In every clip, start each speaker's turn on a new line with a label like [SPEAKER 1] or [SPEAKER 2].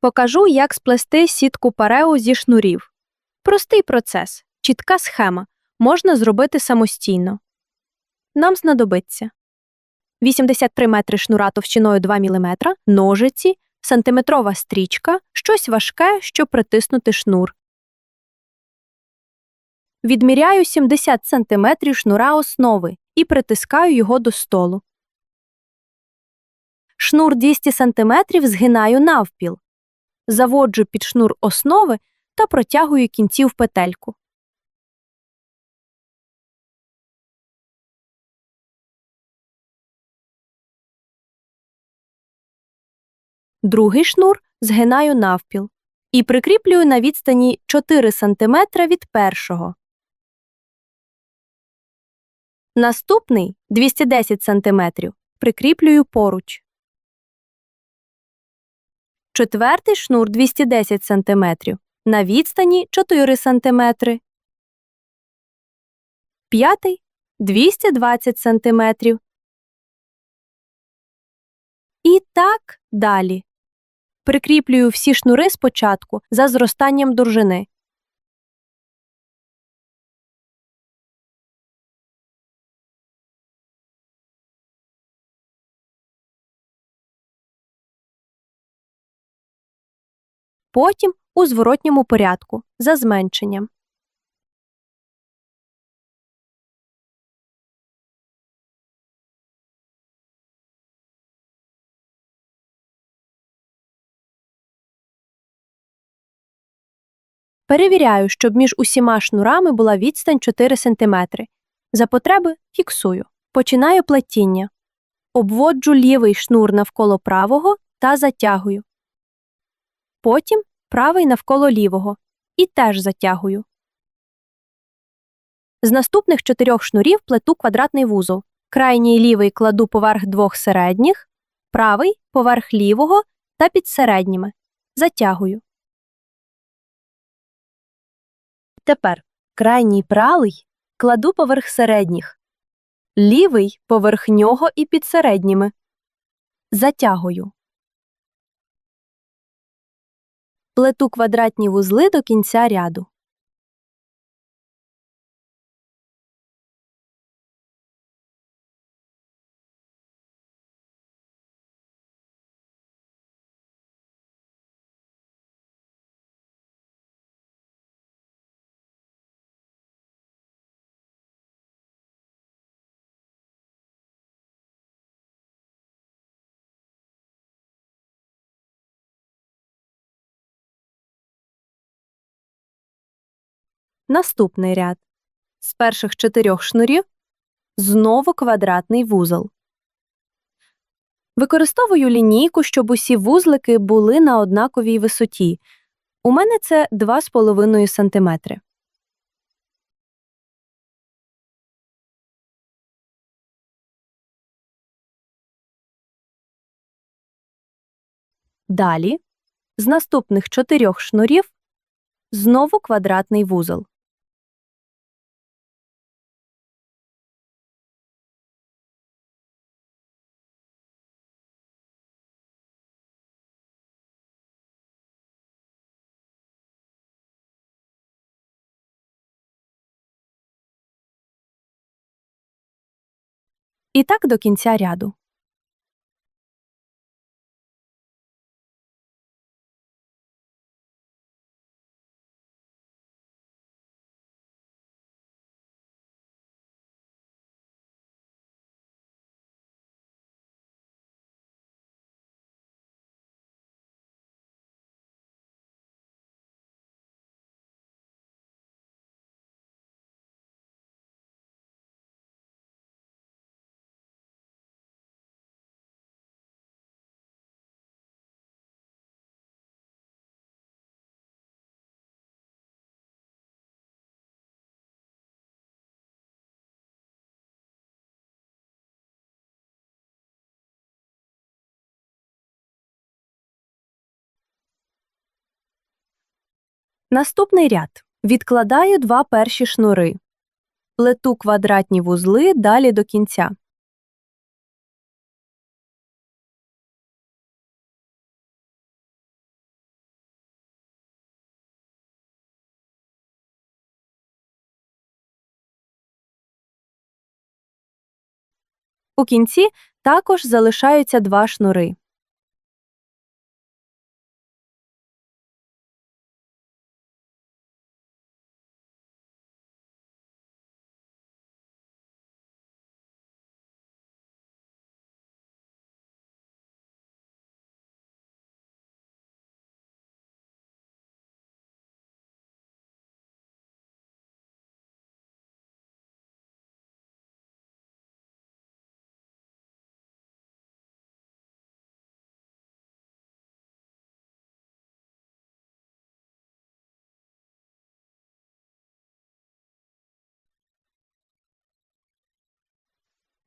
[SPEAKER 1] Покажу, як сплести сітку парео зі шнурів. Простий процес, чітка схема. Можна зробити самостійно. Нам знадобиться 83 метри шнура товщиною 2 мм, ножиці, сантиметрова стрічка, щось важке, щоб притиснути шнур. Відміряю 70 см шнура основи і притискаю його до столу. Шнур 200 см згинаю навпіл. Заводжу під шнур основи та протягую кінці в петельку. Другий шнур згинаю навпіл і прикріплюю на відстані 4 см від першого. Наступний 210 см прикріплюю поруч. Четвертий шнур 210 см на відстані 4 см. П'ятий 220 см. І так далі. Прикріплюю всі шнури спочатку за зростанням довжини. Потім у зворотньому порядку за зменшенням. Перевіряю, щоб між усіма шнурами була відстань 4 см. За потреби фіксую. Починаю плетіння. Обводжу лівий шнур навколо правого та затягую. Потім правий навколо лівого і теж затягую. З наступних чотирьох шнурів плету квадратний вузол. Крайній лівий кладу поверх двох середніх, правий поверх лівого та під середніми. Затягую. Тепер крайній правий кладу поверх середніх, лівий поверх нього і під середніми. Затягую. Плету квадратні вузли до кінця ряду. Наступний ряд. З перших чотирьох шнурів знову квадратний вузол. Використовую лінійку, щоб усі вузлики були на однаковій висоті. У мене це 2,5 см. Далі з наступних чотирьох шнурів знову квадратний вузол. І так до кінця ряду. Наступний ряд. Відкладаю два перші шнури. Плету квадратні вузли далі до кінця. У кінці також залишаються два шнури.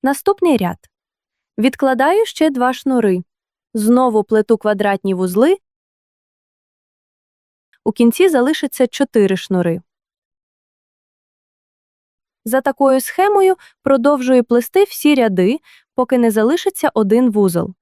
[SPEAKER 1] Наступний ряд. Відкладаю ще два шнури. Знову плету квадратні вузли. У кінці залишиться 4 шнури. За такою схемою продовжую плести всі ряди, поки не залишиться один вузол.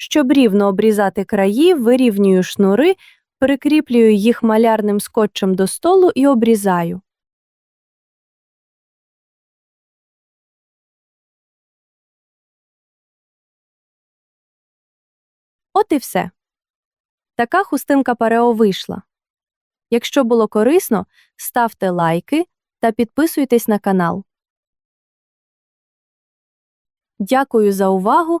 [SPEAKER 1] Щоб рівно обрізати краї, вирівнюю шнури, прикріплюю їх малярним скотчем до столу і обрізаю. От і все. Така хустинка парео вийшла. Якщо було корисно, ставте лайки та підписуйтесь на канал. Дякую за увагу